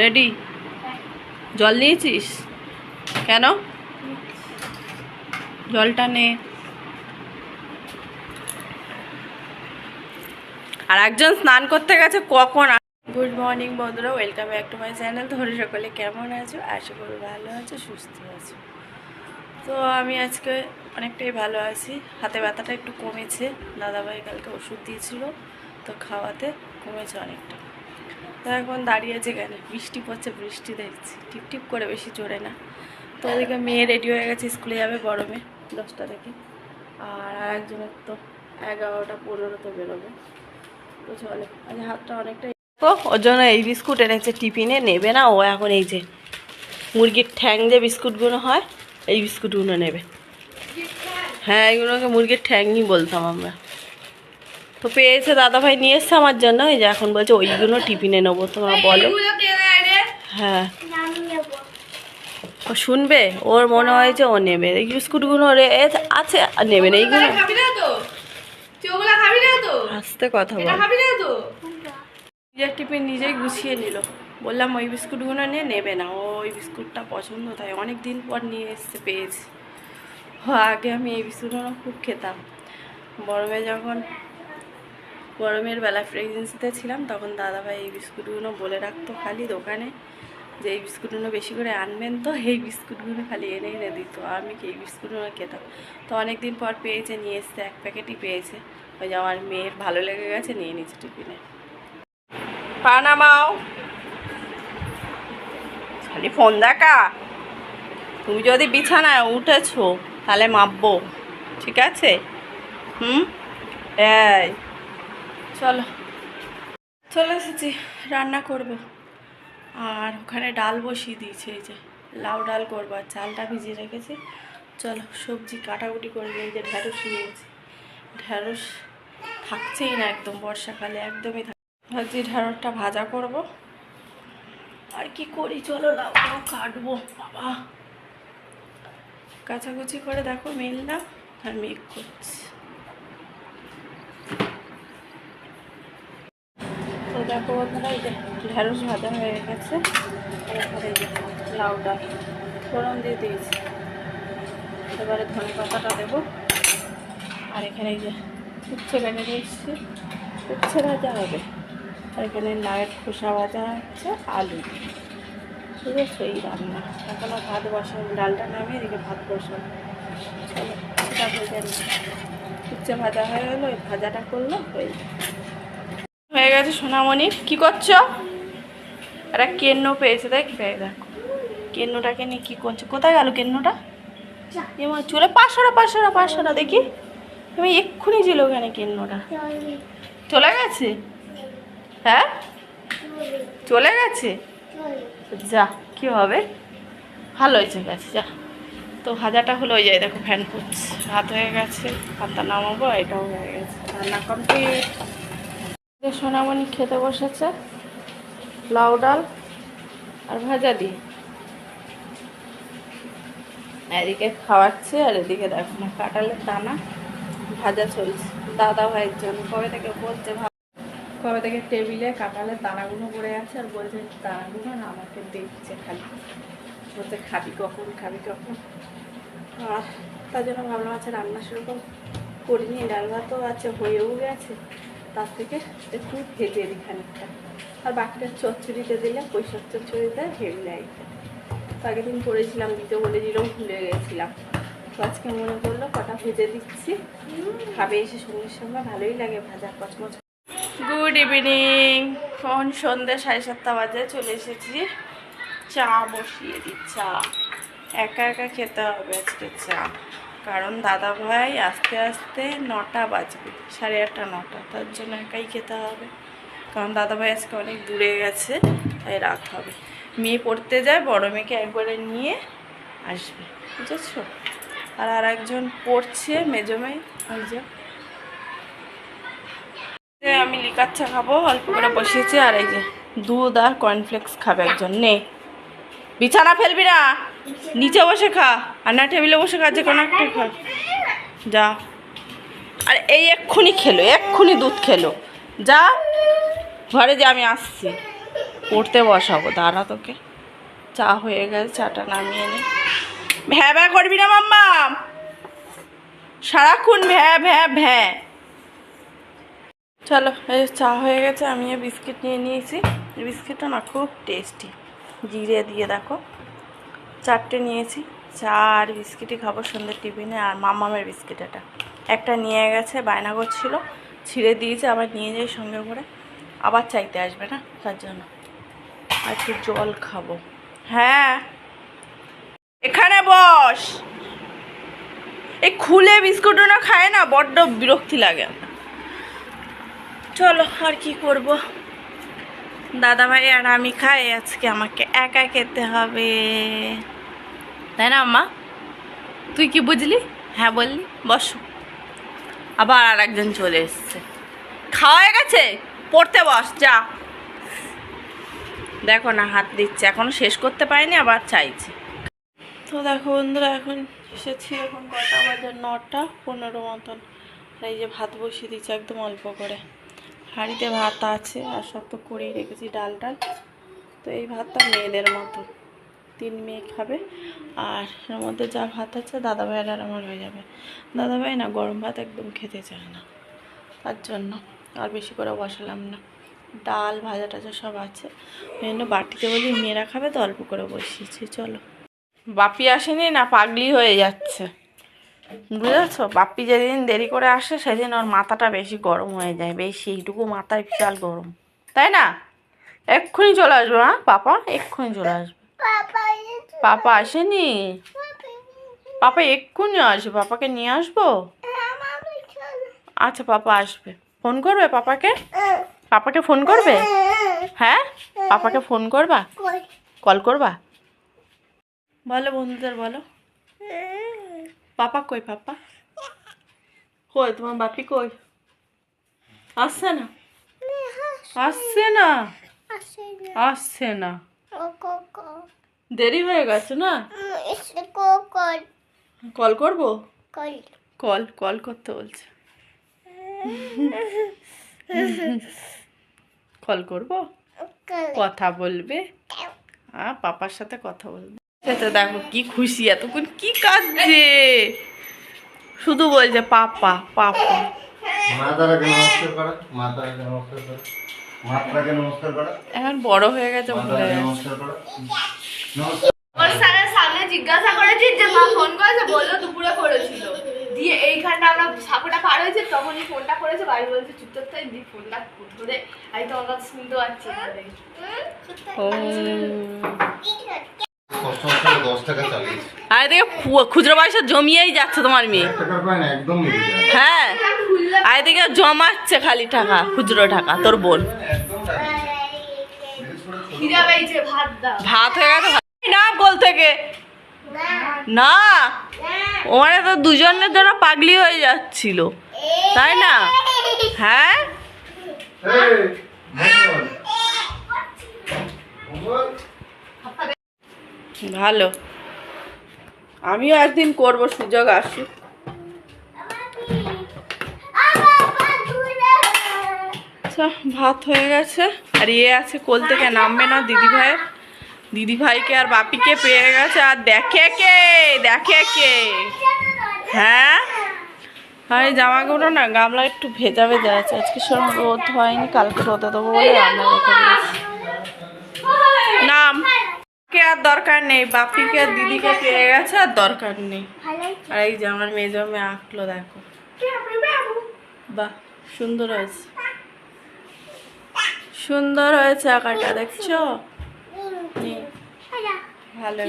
Ready জল নিয়েছিস? কেন? জলটা নে। আর একজন স্নান করতে গেছে কখন? গুড মর্নিং বন্ধুরা welcome back to my channel ধরে সকলে কেমন আছো? আশা করি ভালো আছো, সুস্থ আছো। তো আমি আজকে অনেকটাই ভালো আছি। হাতে ব্যথাটা একটু কমেছে। দাদাভাই কালকে ওষুধ দিয়েছিল, তো খাওয়াতে কমেছে অনেকটা। এখন দাঁড়িয়ে আছে কেন বৃষ্টি পড়ছে, বৃষ্টি দেখছি। টিপ টিপ করে বেশি জোরে না। তো ওদিকে মেয়ে রেডি হয়ে গেছে, স্কুলে যাবে বড় মেয়ে দশটা থেকে। আর আরেকজনের তো এগারোটা পনেরোতে বেরোবে। তো চলে, আজ হাতটা অনেকটা ওর জন্য এই বিস্কুট এনেছে, টিফিনে নেবে না, ও এখন এই যে মুরগির ঠ্যাং যে বিস্কুটগুলো হয়, এই বিস্কুটগুলো নেবে। হ্যাঁ এগুলোকে মুরগির ঠ্যাংই বলতাম আমরা। তো পেয়েছে দাদাভাই নিয়ে এসছে আমার জন্য। এই যে এখন বলছে ওইগুলো টিফিনে নেব তোমরা বলো। হ্যাঁ। ও শুনবে? ওর মনে হয়েছে ও নেবে। এই বিস্কুটগুলো রে আছে আর নেবে না এইগুলো। আস্তে কথা বল। এটা খাবি না তো? নিজের টিফিন নিজেই গুছিয়ে নিল। বললাম ওই বিস্কুটগুলো নিয়ে নেবে না। ও ওই বিস্কুটটা পছন্দ তাই অনেক দিন পর নিয়ে এসছে পেয়েছে। ও, আগে আমি এই বিস্কুটগুলো খুব খেতাম। বড়মে যখন গরমের বেলা প্রেগনেন্সিতে ছিলাম, তখন দাদাভাই এই বিস্কুটগুলো বলে রাখতো খালি দোকানে যে এই বিস্কুটগুলো বেশি করে আনবেন তো, এই বিস্কুটগুলো খালি এনে এনে দিত। আমি কি এই বিস্কুটগুলো খেতাম? তো অনেক দিন পর পেয়েছে, নিয়ে এসছে, এক প্যাকেটই পেয়েছে। ওই যে আমার মেয়ের ভালো লেগে গেছে, নিয়ে নিচ্ছে টিফিনে। পা নামাও। খালি ফোন দেখা। তুমি যদি বিছানায় উঠেছো, তাহলে মাপবো। ঠিক আছে? হুম? এই চলো। চলে এসেছি, রান্না করব। আর ওখানে ডাল বসিয়ে দিয়েছে, এই যে লাউ ডাল করব আর চালটা ভিজিয়ে রেখেছি। চলো, সবজি কাটাকুটি করে নিয়ে যে ঢ্যাঁড়স নিয়েছি ঢ্যাঁড়স থাকছেই না একদম, বর্ষাকালে একদমই ভাবছি ঢ্যাঁড়সটা ভাজা করব। আর কি করি, চলো লাউটাও কাটবো, বাবা। কাচাকুচি করে দেখো মেললাম আর মেঘ করছি তো দেখো বন্ধুরা এই যে ঢ্যাঁড়স ভাজা হয়ে গেছে। এখানে এই যে লাউ ফোড়ন দিয়ে দিয়েছি। এবারে ধনে পাতাটা দেবো। আর এখানে এই যে উচ্ছে বেঁধে দিয়েছি। উচ্ছে ভাজা হবে। আর এখানে লাউয়ের খোসা ভাজা হচ্ছে আলু। ঠিক আছে, এই রান্না। এখনও ভাত বসাবো ডালটা নামিয়ে এদিকে ভাত বসাবো। চলো, সেটা ভেজে উচ্ছে ভাজা হয়ে গেলো, ওই ভাজাটা করল হয়ে হয়ে গেছে সোনামণির কি করছ? একটা কেন্ন পেয়েছে দেখবে দেখো। কেন্নটাকে নিয়ে কী করছে? কোথায় গেল কেন্নটা? এমন চলে পাঁচশোটা পাঁচশোটা পাঁচশোটা দেখি। তুমি এক্ষুনি ছিল ওখানে কেন্নটা। চলে গেছে? হ্যাঁ? চলে গেছে? যা কি হবে? ভালো হয়েছে গেছে যা। তো ভাজাটা হলো ওই যায় দেখো ফ্যান করছে। রাত হয়ে গেছে ভাতটা নামাবো এটাও হয়ে গেছে। রান্না কমপ্লিট সোনামণি খেতে বসেছে, লাউ ডাল আর ভাজা দিয়ে এদিকে খাওয়াচ্ছে আর এদিকে দেখো না কাটালের দানা ভাজা চলছে। দাদা ভাইয়ের জন্য। কবে থেকে বলছে কবে থেকে টেবিলে কাঁঠালের দানাগুলো পড়ে আছে আর বলছে দানাগুলো না আমাকে দেখছে খালি। বলছে খাবি কখন খাবি কখন? আর তার জন্য ভাবলাম আছে রান্না সেরকম করিনি ডাল ভাতও আছে, হয়েও গেছে। তার থেকে একটু ভেজে দিই খানিকটা। আর বাকিটা চচ্চড়িতে দিলে, পয়সার চচ্চড়িতে হেভি লাগে তো আগের দিন করেছিলাম দিতে বলেছিলাম ভুলে গেছিলাম। তো আজকে মনে করল কটা ভেজে দিচ্ছি। খাবে এসে সঙ্গে সঙ্গে, ভালোই লাগে ভাজা, কচমচ। গুড ইভিনিং ফোন সন্ধ্যে সাড়ে সাতটা বাজে, চলে এসেছি। চা বসিয়ে দিই চা। একা একা খেতে হবে আজকে চা। কারণ দাদা ভাই আস্তে আস্তে নটা বাজবে, সাড়ে আটটা, নটা। তার জন্য একাই খেতে হবে। কারণ দাদা ভাই আজকে অনেক দূরে গেছে, তাই রাত হবে। মেয়ে পড়তে যায়, বড় মেয়েকে একবারে নিয়ে আসবে, বুঝেছ? আর আর একজন পড়ছে, মেজো মেয়ে ওই যে। আমি লিকার চা খাব, অল্প করে বসিয়েছি, আর এই যে দুধ আর কর্নফ্লেক্স খাবে একজন। নে। বিছানা ফেলবি না। নিচে বসে খা, আর না টেবিলে বসে খা, যে কোনো একটা খা। যা। আর এই এক্ষুনি খেলো, এক্ষুনি দুধ খেলো। যা, ঘরে যে, আমি আসছি। পড়তে বসাবো, দাঁড়া তোকে। চা হয়ে গেছে, চাটা নামিয়ে নে। ভ্যা ভ্যা করবি না মাম্মা। সারাক্ষণ ভ্যা ভ্যা ভ্যা। চলো, এই চা হয়ে গেছে আমি বিস্কিট নিয়ে নিয়েছি। বিস্কিটটা না খুব টেস্টি। জিরে দিয়ে দেখো। চারটে নিয়েছি। চা আর বিস্কিটই খাব সন্ধ্যের টিফিনে আর মামামের বিস্কিট এটা। একটা নিয়ে গেছে বায়না করছিল ছিঁড়ে দিয়েছে, আবার নিয়ে যাই সঙ্গে করে। আবার চাইতে আসবে না, তার জন্য। আর একটু জল খাব। হ্যাঁ। এখানে বস। এই খুলে বিস্কুট বিস্কুটও খায় না, বড্ড বিরক্তি লাগে চলো, আর কি করব? দাদা ভাই আর আমি খাই, আজকে আমাকে একা খেতে হবে। তাই না, আম্মা? তুই কি বুঝলি? হ্যাঁ বললি। বসো। আবার আর একজন চলে এসছে। খাওয়া গেছে? পড়তে বস, যা। দেখো না, হাত দিচ্ছে। এখনও শেষ করতে পারিনি, আবার চাইছে। তো দেখো বন্ধুরা, এখন এসেছি এখন কটা বাজে নটা, পনেরো মতন। এই যে ভাত বসিয়ে দিচ্ছে একদম অল্প করে। হাঁড়িতে ভাত আছে, আর সব তো করেই রেখেছি ডাল ডাল তো এই ভাতটা মেয়েদের মতো তিন মেয়ে খাবে। আর এর মধ্যে যা ভাত আছে দাদা ভাইয়ের আর আমার হয়ে যাবে। দাদা ভাই না গরম ভাত একদম খেতে চায় না। তার জন্য আর বেশি করে বসালাম না। ডাল, ভাজা টাজা সব আছে। ওই জন্য বাটিতে বলি মেয়েরা খাবে তো অল্প করে বসিয়েছি, চলো। বাপি আসেনি না পাগলি হয়ে যাচ্ছে। বুঝেছ? বাপি যেদিন দেরি করে আসে সেদিন ওর মাথাটা বেশি গরম হয়ে যায়, বেশি। এইটুকু মাথায় বিশাল গরম। তাই না? এক্ষুনি চলে আসব হ্যাঁ পাপা? এক্ষুনি চলে আসবে। পাপা আসেনি? পাপা এক্ষুনি আসবে পাপাকে নিয়ে আসব? আচ্ছা পাপা আসবে। ফোন করবে পাপাকে? পাপাকে ফোন করবে? হ্যাঁ? পাপাকে ফোন করবা? কল করবা? বলো বন্ধুদের বলো। পাপা কই পাপা? কই তোমার বাপি কই? আসছে না? আসছে না? আসছে না? দেরি হয়ে গেছে না? কল। করব? কল। কল করতে বলছে। কল করব? কথা বলবে? হ্যাঁ পাপার সাথে কথা বলবে। তো দেখো কি খুশি এতক্ষণ কি কাঁদছে? শুধু বলছে পাপা পাপা। মাতারাকে নমস্কার করো? মাতারাকে নমস্কার করো? মাতারাকে নমস্কার করো? এখন বড় হয়ে গেছে নমস্কার করো? ওর স্যারের সামনে জিজ্ঞাসা করেছি যে মা ফোন করেছে? বলল দুপুরে করেছিল। দিয়ে এইখানটা আমরা সাঁকোটা পার হয়েছে তখনই ফোনটা করেছে বাড়ি বলছে চুপচাপ তাই দিয়ে ফোনটা ধরে আমি তোমার কথা শুনতে পাচ্ছি দেখি। খুচরো পয়সা জমিয়েই যাচ্ছে তোমার মেয়ে। হ্যাঁ আর এদিকে জমাচ্ছে খালি টাকা খুচরো টাকা তোর বোন। ভাত হয়ে গেছে না গোল থেকে। না। ওরা তো দুজনের জন্য পাগলি হয়ে যাচ্ছিল। তাই না? হ্যাঁ। ভালো। আমিও একদিন করব, সুযোগ আসুক। ভাত হয়ে গেছে। আর ইয়ে আছে, কোল থেকে নামবে না দিদি ভাইয়ের দিদি ভাইকে আর বাপিকে পেয়ে গেছে, আর দেখে কে? দেখে কে? হ্যাঁ? আর জামাগুলো না গামলা একটু ভেজা ভেজা আছে। আজকে সেরকম রোদ হয়নি, কালকে রোদে দেবো বলে রান্না রেখে নাম? আর দরকার নেই, বাপিকে আর দিদিকে পেয়ে গেছে আর দরকার নেই। আর এই যে আমার মেজো মেয়ে আঁকলো, দেখো। বাহ, সুন্দর হয়েছে। সুন্দর হয়েছে আঁকাটা, দেখছ? ভালো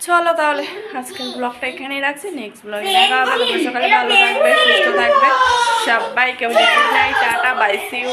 চলো তাহলে আজকের ব্লগটা এখানেই রাখছি। নেক্সট ব্লগে দেখা হবে। সকালে ভালো থাকবে সুস্থ থাকবে। সবাইকে কেমন টাটা বাই সিউ